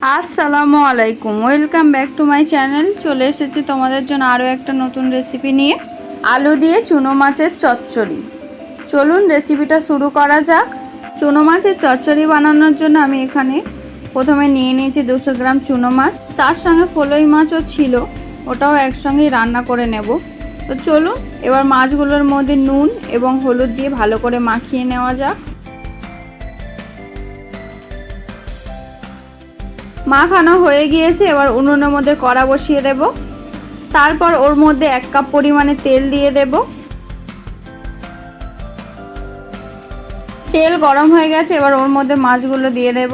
আসসালামু আলাইকুম। Welcome back to my channel চলে এসেছি তোমাদের জন্য আরও একটা নতুন রেসিপি নিয়ে। আলু দিয়ে চুনো মাছের চচ্চড়ি। চলুন রেসিপিটা শুরু করা যাক। চুনো মাছের চচ্চড়ি বানানোর জন্য আমি এখানে প্রথমে নিয়ে নিয়েছি দুশো গ্রাম চুনো মাছ। তার সঙ্গে ফলই মাছও ছিল। ওটাও একসঙ্গেই রান্না করে নেব। তো চলুন, এবার মাছগুলোর মধ্যে নুন এবং হলুদ দিয়ে ভালো করে মাখিয়ে নেওয়া যাক। মাখানো হয়ে গিয়েছে, এবার উনুনের মধ্যে কড়া বসিয়ে দেব। তারপর ওর মধ্যে এক কাপ পরিমাণে তেল দিয়ে দেব। তেল গরম হয়ে গেছে, এবার ওর মধ্যে মাছগুলো দিয়ে দেব।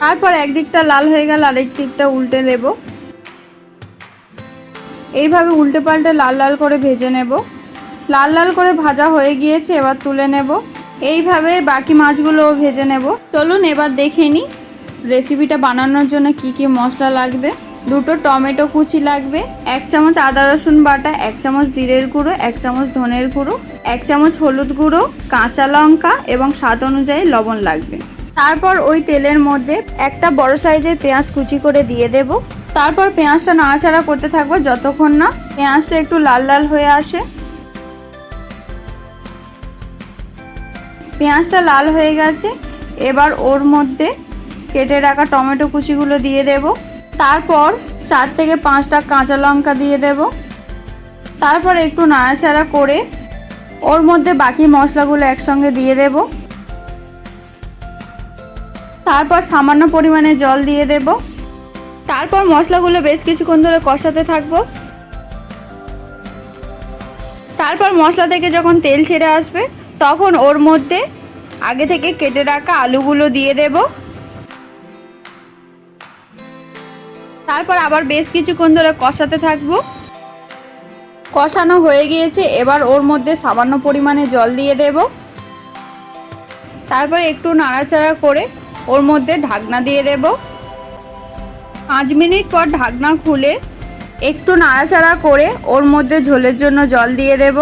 তারপর একদিকটা লাল হয়ে গেল আরেক দিকটা উল্টে দেব। এইভাবে উল্টে পাল্টে লাল লাল করে ভেজে নেব। লাল লাল করে ভাজা হয়ে গিয়েছে, এবার তুলে নেব। এইভাবে বাকি মাছগুলোও ভেজে নেব। চলুন এবার দেখে নিই। রেসিপিটা বানানোর জন্য কি কি মশলা লাগবে? দুটো টমেটো কুচি লাগবে, এক চামচ আদা রসুন বাটা, এক চামচ জিরের গুঁড়ো, এক চামচ ধনের গুঁড়ো, এক চামচ হলুদ গুঁড়ো, কাঁচা লঙ্কা এবং স্বাদ অনুযায়ী লবণ লাগবে। তারপর ওই তেলের মধ্যে একটা বড় সাইজের পেঁয়াজ কুচি করে দিয়ে দেব। তারপর পেঁয়াজটা নাড়াচাড়া করতে থাকব যতক্ষণ না পেঁয়াজটা একটু লাল লাল হয়ে আসে। পেঁয়াজটা লাল হয়ে গেছে। এবার ওর মধ্যে কেটে রাখা টমেটো কুচিগুলো দিয়ে দেব। তারপর চার থেকে পাঁচটা কাঁচা লঙ্কা দিয়ে দেব। তারপর একটু নাড়াচাড়া করে ওর মধ্যে বাকি মশলাগুলো একসঙ্গে দিয়ে দেব। তারপর সামান্য পরিমাণে জল দিয়ে দেব। তারপর মশলাগুলো বেশ কিছুক্ষণ ধরে কষাতে থাকব। তারপর মশলা থেকে যখন তেল ছেড়ে আসবে, তখন ওর মধ্যে আগে থেকে কেটে রাখা আলুগুলো দিয়ে দেব। তারপর আবার বেশ কিছুক্ষণ ধরে কষাতে থাকব। কষানো হয়ে গিয়েছে, এবার ওর মধ্যে সামান্য পরিমাণে জল দিয়ে দেব। তারপর একটু নাড়াচাড়া করে ওর মধ্যে ঢাকনা দিয়ে দেব। পাঁচ মিনিট পর ঢাকনা খুলে একটু নাড়াচাড়া করে ওর মধ্যে ঝোলের জন্য জল দিয়ে দেব।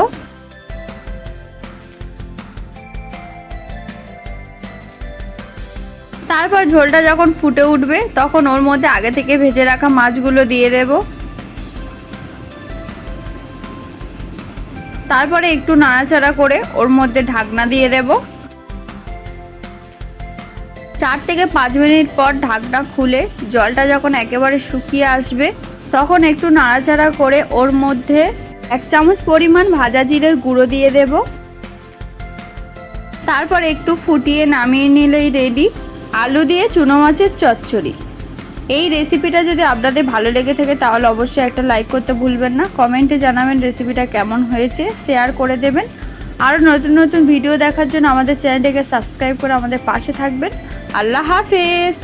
তারপর ঝোলটা যখন ফুটে উঠবে, তখন ওর মধ্যে আগে থেকে ভেজে রাখা মাছগুলো দিয়ে দেব। তারপরে একটু নাড়াচাড়া করে ওর মধ্যে ঢাকনা দিয়ে দেব। চার থেকে পাঁচ মিনিট পর ঢাকনা খুলে জলটা যখন একেবারে শুকিয়ে আসবে, তখন একটু নাড়াচাড়া করে ওর মধ্যে এক চামচ পরিমাণ ভাজা জিরের গুঁড়ো দিয়ে দেব। তারপর একটু ফুটিয়ে নামিয়ে নিলেই রেডি আলু দিয়ে চুনো মাছের চচ্চড়ি। এই রেসিপিটা যদি আপনাদের ভালো লেগে থাকে, তাহলে অবশ্যই একটা লাইক করতে ভুলবেন না। কমেন্টে জানাবেন রেসিপিটা কেমন হয়েছে শেয়ার করে দেবেন। আরও নতুন নতুন ভিডিও দেখার জন্য আমাদের চ্যানেলটাকে সাবস্ক্রাইব করে আমাদের পাশে থাকবেন। আল্লাহ হাফেজ!